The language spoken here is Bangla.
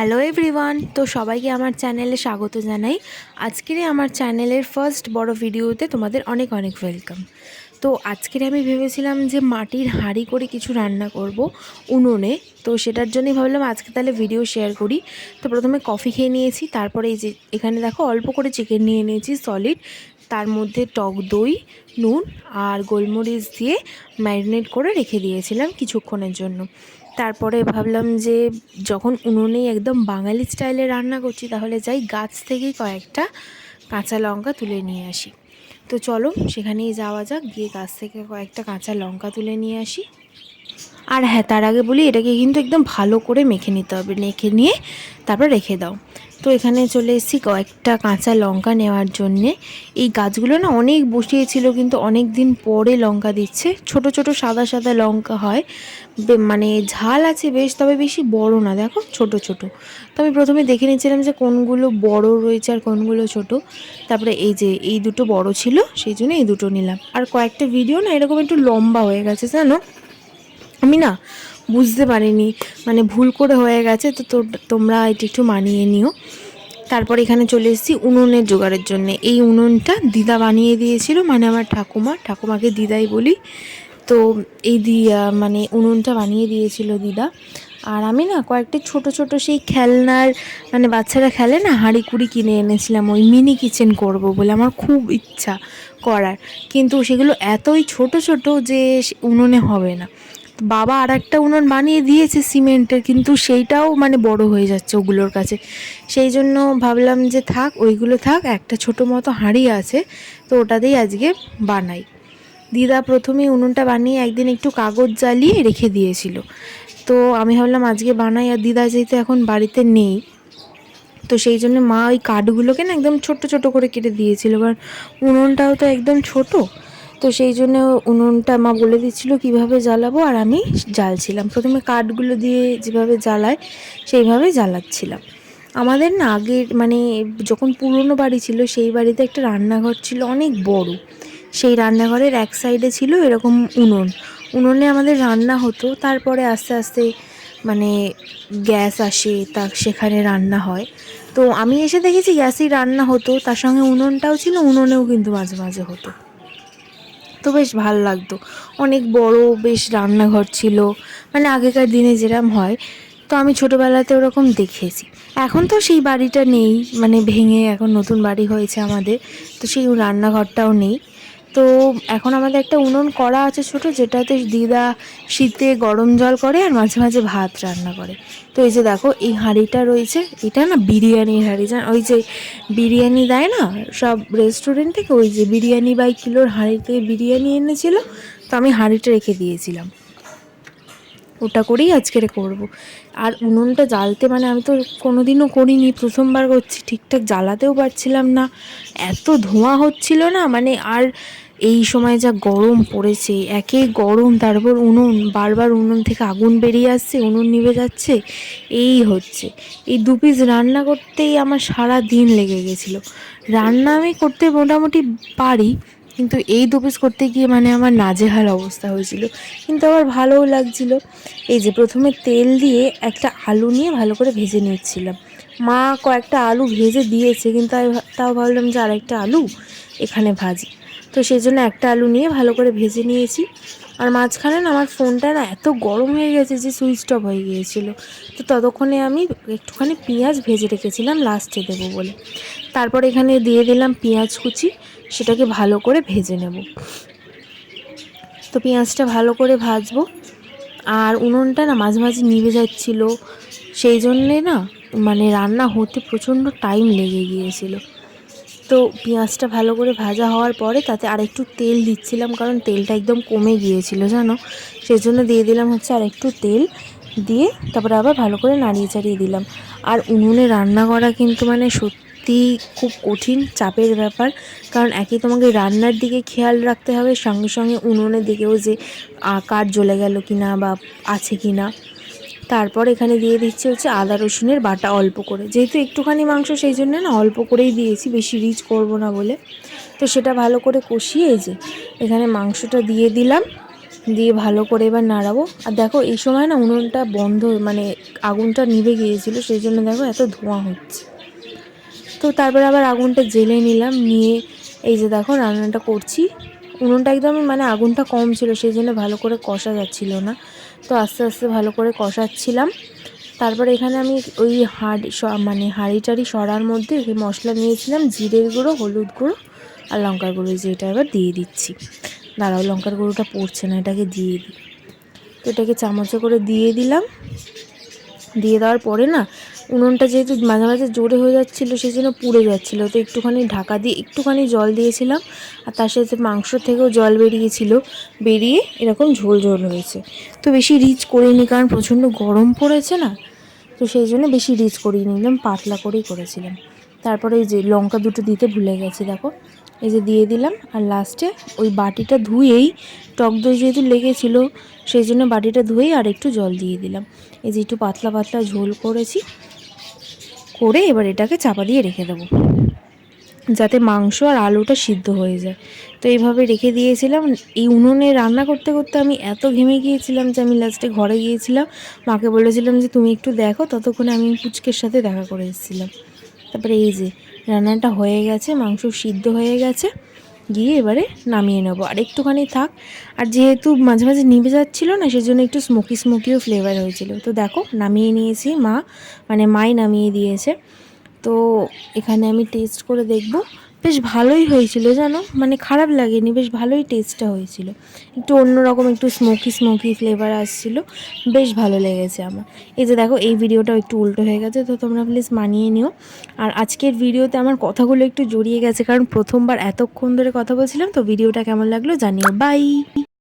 হ্যালো এভরিওয়ান, তো সবাইকে আমার চ্যানেলে স্বাগত জানাই। আজকের আমার চ্যানেলের ফার্স্ট বড় ভিডিওতে তোমাদের অনেক অনেক ওয়েলকাম। তো আজকের আমি ভেবেছিলাম যে মাটির হাঁড়ি করে কিছু রান্না করব উনুনে, তো সেটার জন্যই ভাবলাম আজকে তাহলে ভিডিও শেয়ার করি। তো প্রথমে কফি খেয়ে নিয়েছি, তারপরে এই যে এখানে দেখো অল্প করে চিকেন নিয়ে নিয়েছি, সলিড। তার মধ্যে টক দই, নুন আর গোলমরিচ দিয়ে ম্যারিনেট করে রেখে দিয়েছিলাম কিছুক্ষণের জন্য। তারপরে ভাবলাম যে যখন উনুনেই একদম বাঙালি স্টাইলে রান্না করছি, তাহলে যাই গাছ থেকেই কয়েকটা কাঁচা লঙ্কা তুলে নিয়ে আসি। তো চলো সেখানেই যাওয়া যাক, গিয়ে গাছ থেকে কয়েকটা কাঁচা লঙ্কা তুলে নিয়ে আসি। আর হ্যাঁ তার আগে বলি, এটাকে কিন্তু একদম ভালো করে মেখে নিতে হবে। মেখে নিয়ে তারপর রেখে দাও। তো এখানে চলে এসেছি কয়েকটা কাঁচা লঙ্কা নেওয়ার জন্যে। এই গাছগুলো না অনেক বসিয়েছিল, কিন্তু অনেক দিন পরে লঙ্কা দিচ্ছে। ছোট ছোট সাদা সাদা লঙ্কা হয়। মানে ঝাল আছে বেশ, তবে বেশি বড় না, দেখো, ছোট ছোট। তো আমি প্রথমে দেখে নিয়েছিলাম যে কোনগুলো বড় রয়েছে আর কোনগুলো ছোট। তারপরে এই যে, এই দুটো বড় ছিল, সেই জন্য এই দুটো নিলাম। আর কয়েকটা ভিডিও না এরকম একটু লম্বা হয়ে গেছে, জানো? আমি না বুঝতে পারিনি। মানে ভুল করে হয়ে গেছে, তো তোমরা এটা একটু মানিয়ে নিও। তারপর এখানে চলে এসেছি উনুনের জোগাড়ের জন্য। এই উনুনটা দিদা বানিয়ে দিয়েছিল মানে আমার ঠাকুমা। ঠাকুমাকে দিদাই বলি। তো এই দিয়া মানে উনুনটা বানিয়ে দিয়েছিল দিদা। আর আমি না কয়েকটা ছোট ছোট সেই খেলনার মানে বাচ্চারা খেলে না, হাঁড়ি কুড়ি কিনে এনেছিলাম, ওই মিনি কিচেন করব বলে আমার খুব ইচ্ছা করার। কিন্তু সেগুলো এতই ছোট ছোট যে উনুনে হবে না। বাবা আর একটা উনুন বানিয়ে দিয়েছে সিমেন্টের, কিন্তু সেইটাও মানে বড় হয়ে যাচ্ছে ওগুলোর কাছে। সেই জন্য ভাবলাম যে থাক, ওইগুলো থাক, একটা ছোট মতো হাঁড়ি আছে, তো ওটাতেই আজকে বানাই। দিদা প্রথমে উনুনটা বানিয়ে একদিন একটু কাগজ জ্বালিয়ে রেখে দিয়েছিল। তো আমি ভাবলাম আজকে বানাই, আর দিদা যেহেতু এখন বাড়িতে নেই, তো সেই জন্য মা ওই কাঠগুলোকে না একদম ছোট ছোট করে কেটে দিয়েছিল। কারণ উনুনটাও তো একদম ছোট তো সেই জন্য উনুনটা মা বলে দিচ্ছিল, কীভাবে জ্বালাবো? আর আমি জ্বালছিলাম। প্রথমে কাঠগুলো দিয়ে যেভাবে জ্বালায়, সেইভাবে জ্বালাচ্ছিলাম। আমাদের না আগের মানে যখন পুরনো বাড়ি ছিল, সেই বাড়িতে একটা রান্নাঘর ছিল অনেক বড়। সেই রান্নাঘরের এক সাইডে ছিল এরকম উনুন। উনুনে আমাদের রান্না হতো, তারপরে আস্তে আস্তে মানে গ্যাস আসে, তা সেখানে রান্না হয়। তো আমি এসে দেখেছি গ্যাসেই রান্না হতো, তার সঙ্গে উনুনটাও ছিল, উনুনেও কিন্তু মাঝে মাঝে হতো। তো বেশ ভালো লাগতো। অনেক বড় বেশ রান্নাঘর ছিল। মানে আগেকার দিনে যেরম হয়। তো আমি ছোটোবেলাতে ওরকম দেখেছি। এখন তো সেই বাড়িটা নেই। মানে ভেঙে এখন নতুন বাড়ি হয়েছে আমাদের। তো সেই রান্নাঘরটাও নেই। তো এখন আমাদের একটা উনুন করা আছে ছোট, যেটাতে দিদা শীতে গরম জল করে আর মাঝে মাঝে ভাত রান্না করে। তো এই যে দেখো, এই হাঁড়িটা রয়েছে, এটা না বিরিয়ানির হাঁড়ি, জান, ওই যে বিরিয়ানি দেয় না, সব রেস্টুরেন্ট থেকে ওই যে বিরিয়ানি বাই কিলোর হাঁড়ি থেকে বিরিয়ানি এনেছিল, তো আমি হাঁড়িটা রেখে দিয়েছিলাম। ওটা করেই আজকের করব। আর উনুনটা জ্বালতে মানে আমি তো কোনো দিনও করিনি, প্রথমবার করছি, ঠিকঠাক জ্বালাতেও পারছিলাম না। এত ধোঁয়া হচ্ছিল না মানে আর এই সময় যা গরম পড়েছে, একে গরম, তারপর উনুন, বারবার উনুন থেকে আগুন বেরিয়ে আসছে, উনুন নিভে যাচ্ছে, এই হচ্ছে। এই দু পিস রান্না করতেই আমার সারা দিন লেগে গেছিল। রান্না আমি করতে মোটামুটি পারি কিন্তু এই দু পিস করতে গিয়ে মানে আমার নাজেহাল অবস্থা হয়েছিল। কিন্তু আবার ভালোও লাগছিল। এই যে প্রথমে তেল দিয়ে একটা আলু নিয়ে ভালো করে ভেজে নিচ্ছিলাম। মা কয়েকটা আলু ভেজে দিয়েছে, কিন্তু তাও ভাবলাম যে আরেকটা আলু এখানে ভাজি। তো সেই জন্য একটা আলু নিয়ে ভালো করে ভেজে নিয়েছি। আর মাঝখানে না আমার ফোনটা না এত গরম হয়ে গেছে যে সুইচ অফ হয়ে গিয়েছিল। তো ততক্ষণে আমি একটুখানি পেঁয়াজ ভেজে রেখেছিলাম লাস্টে দেবো বলে। তারপর এখানে দিয়ে দিলাম পেঁয়াজ কুচি। সেটাকে ভালো করে ভেজে নেব। তো পেঁয়াজটা ভালো করে ভাজবো। আর উনুনটা না মাঝে মাঝে নিভে যাচ্ছিল। সেই জন্যে না মানে রান্না হতে প্রচণ্ড টাইম লেগে গিয়েছিল। তো পেঁয়াজটা ভালো করে ভাজা হওয়ার পরে তাতে আর একটু তেল দিচ্ছিলাম কারণ তেলটা একদম কমে গিয়েছিল, জানো? সেই জন্য দিয়ে দিলাম হচ্ছে আর একটু তেল। দিয়ে তারপরে আবার ভালো করে নাড়িয়ে চাড়িয়ে দিলাম। আর উনুনে রান্না করা কিন্তু মানে সত্যি খুব কঠিন চাপের ব্যাপার। কারণ একই তোমাকে রান্নার দিকে খেয়াল রাখতে হবে, সঙ্গে সঙ্গে উনুনের দিকেও যে কাঠ জ্বলে গেল কি না বা আছে কি না তারপর এখানে দিয়ে দিচ্ছি হচ্ছে আদা রসুনের বাটা অল্প করে। যেহেতু একটুখানি মাংস, সেই জন্য না অল্প করেই দিয়েছি, বেশি রিচ করব না বলে। তো সেটা ভালো করে কষিয়ে যে, এখানে মাংসটা দিয়ে দিলাম। দিয়ে ভালো করে এবার নাড়াবো। আর দেখো, এই সময় না উনুনটা বন্ধ মানে আগুনটা নিভে গিয়েছিল, সেই জন্য দেখো এত ধোঁয়া হচ্ছে। তো তারপরে আবার আগুনটা জেলে নিলাম, নিয়ে এই যে দেখো রান্নাটা করছি। উনুনটা একদম মানে আগুনটা কম ছিল, সেই জন্য ভালো করে কষা যাচ্ছিল না। তো আস্তে আস্তে ভালো করে কষাচ্ছিলাম। তারপরে এখানে আমি ওই হাঁড়ি মানে হাঁড়ি টাড়ি সরার মধ্যে মশলা নিয়েছিলাম, জিরের গুঁড়ো, হলুদ গুঁড়ো আর লঙ্কার গুঁড়ো, এই যে এটা এবার দিয়ে দিচ্ছি। দাঁড়াও, লঙ্কার গুঁড়োটা পড়ছে না, এটাকে দিয়ে দিই তো এটাকে চামচে করে দিয়ে দিলাম। দিয়ে দেওয়ার পরে না উনুনটা যেহেতু মাঝে মাঝে জোরে হয়ে যাচ্ছিল সেই জন্য পুড়ে যাচ্ছিল। তো একটুখানি ঢাকা দিয়ে একটুখানি জল দিয়েছিলাম, আর তার সাথে মাংস থেকেও জল বেরিয়েছিল। বেরিয়ে এরকম ঝোল ঝোল হয়েছে। তো বেশি রিচ করিনি, কারণ প্রচণ্ড গরম পড়েছে না, তো সেই জন্য বেশি রিচ করিয়ে নিলাম পাতলা করেই করেছিলাম। তারপরে এই যে লঙ্কা দুটো দিতে ভুলে গেছি, দেখো। এই যে দিয়ে দিলাম, আর লাস্টে ওই বাটিটা ধুয়েই, টক দই যেহেতু লেগেছিল, সেই জন্য বাটিটা ধুয়েই আর একটু জল দিয়ে দিলাম। এই যে একটু পাতলা পাতলা ঝোল করেছি করে এবার এটাকে চাপা দিয়ে রেখে দেবো। যাতে মাংস আর আলুটা সিদ্ধ হয়ে যায়। তো এইভাবে রেখে দিয়েছিলাম। এই উনুনে রান্না করতে করতে আমি এত ঘেমে গিয়েছিলাম যে আমি লাস্টে ঘরে গিয়েছিলাম। মাকে বলেছিলাম যে, তুমি একটু দেখো। ততক্ষণে আমি পুচকের সাথে দেখা করে এসেছিলাম। তারপরে এই যে, রান্নাটা হয়ে গেছে, মাংস সিদ্ধ হয়ে গেছে। গিয়ে এবারে নামিয়ে নেব। আর একটুখানি থাক। আর যেহেতু মাঝে মাঝে নিভে যাচ্ছিল না, সেজন্য একটু স্মোকি স্মোকিও ফ্লেভার হয়েছিল। তো দেখো, নামিয়ে নিয়েছি মা মানে মাই নামিয়ে দিয়েছে। তো এখানে আমি টেস্ট করে দেখব। বেশ ভালোই হয়েছিল, জানো? মানে খারাপ লাগেনি, বেশ ভালোই টেস্টটা হয়েছিল। একটু অন্যরকম, একটু স্মোকি স্মোকি ফ্লেভার আসছিল, বেশ ভালো লেগেছে আমার। এই যে দেখো, এই ভিডিওটাও একটু উল্টো হয়ে গেছে, তো তোমরা প্লিজ মানিয়ে নিও। আর আজকের ভিডিওতে আমার কথাগুলো একটু জড়িয়ে গেছে, কারণ প্রথমবার এতক্ষণ ধরে কথা বলছিলাম, তো ভিডিওটা কেমন লাগল জানিও। বাই